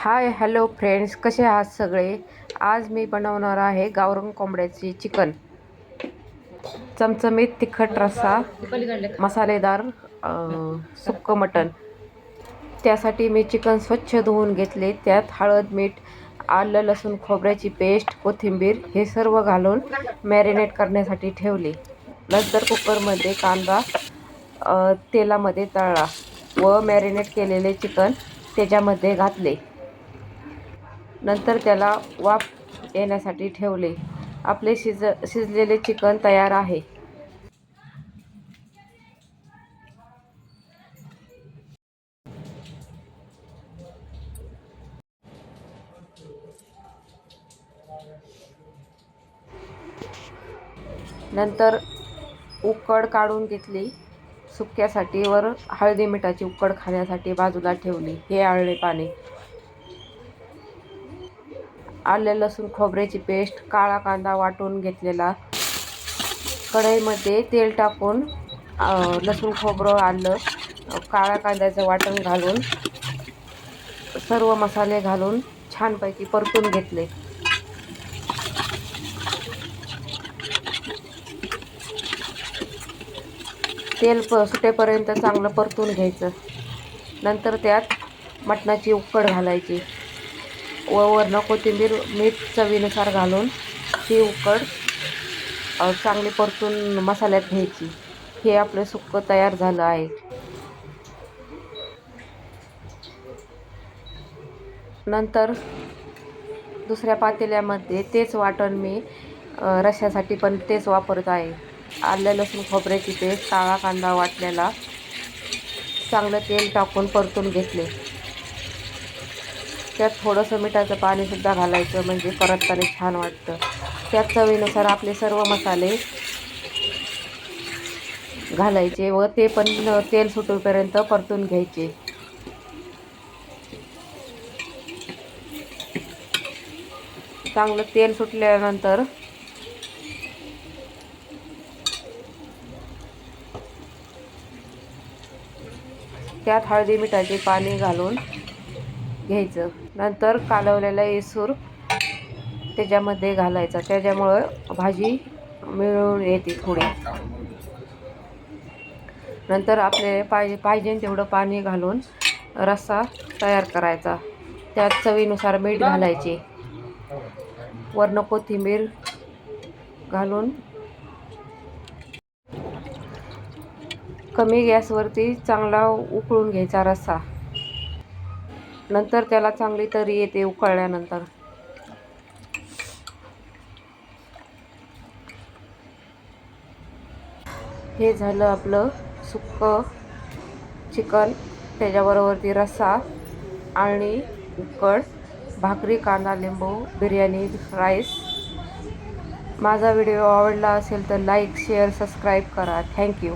Hi hello friends कसे आहात सगळे? आज मी बनवणार आहे गावरंग कोंबड्याची चिकन. चमचमीत तिखट रस्सा मसालेदार सुक्क सुक्कं मटण. त्यासाठी मी चिकन स्वच्छ धुवून घेतले. त्यात हळद मीठ आलं लसूण खोबऱ्याची पेस्ट कोथिंबीर हे सर्व घालून मॅरिनेट करण्यासाठी ठेवले. नंतर कुकरमध्ये कांदा तेलामध्ये तळला व मॅरिनेट केलेले चिकन त्याच्यामध्ये घातले. नंतर त्याला वाफ येण्यासाठी ठेवले. आपले शिज शिजलेले चिकन तयार आहे. नंतर उकड काढून घेतली. सुक्यासाठी वर हळदी मिठाची उकड खाण्यासाठी बाजूला ठेवली. हे आळले पाणी आले लसूण खोबऱ्याची पेस्ट काळा कांदा वाटून घेतलेला. कढईमध्ये तेल टाकून लसूण खोबरं आलं काळ्या कांद्याचं वाटण घालून सर्व मसाले घालून छानपैकी परतून घेतले. तेल प सुटेपर्यंत चांगलं परतून घ्यायचं. नंतर त्यात मटणाची उकड घालायची. व वरनं कोथिंबीर मीठ चवीनुसार घालून ती उकड चांगली परतून मसाल्यात घ्यायची. हे आपलं सुक्कं तयार झालं आहे. नंतर दुसऱ्या पातेल्यामध्ये तेच वाटण मी रश्यासाठी पण तेच वापरत आहे. आलं लसूण खोबऱ्याची पेस्ट काळा कांदा वाटलेला चांगलं तेल टाकून परतून घेतले. त्यात थोडंसं मिठाचं पाणीसुद्धा घालायचं म्हणजे परतताना छान वाटतं. त्यात चवीनुसार आपले सर्व मसाले घालायचे व ते पण तेल सुटूपर्यंत परतून घ्यायचे. चांगलं तेल सुटल्यानंतर त्यात हळदी मिठाचे पाणी घालून घ्यायचं. नंतर कालवलेला इसूर त्याच्यामध्ये घालायचा. त्याच्यामुळं भाजी मिळून येते थोडी. नंतर आपले पाहिजे पाहिजे तेवढं पाणी घालून रस्सा तयार करायचा. त्यात चवीनुसार मीठ घालायचे. वरनं कोथिंबीर घालून कमी गॅसवरती चांगला उकळून घ्यायचा रस्सा. नंतर त्याला चांगली तरी येते उकळल्यानंतर. हे झालं आपलं सुक्कं चिकन. त्याच्याबरोबरती रस्सा आणि उकड भाकरी कांदा लिंबू बिर्याणी राईस. माझा व्हिडिओ आवडला असेल तर लाईक शेअर सबस्क्राईब करा. Thank you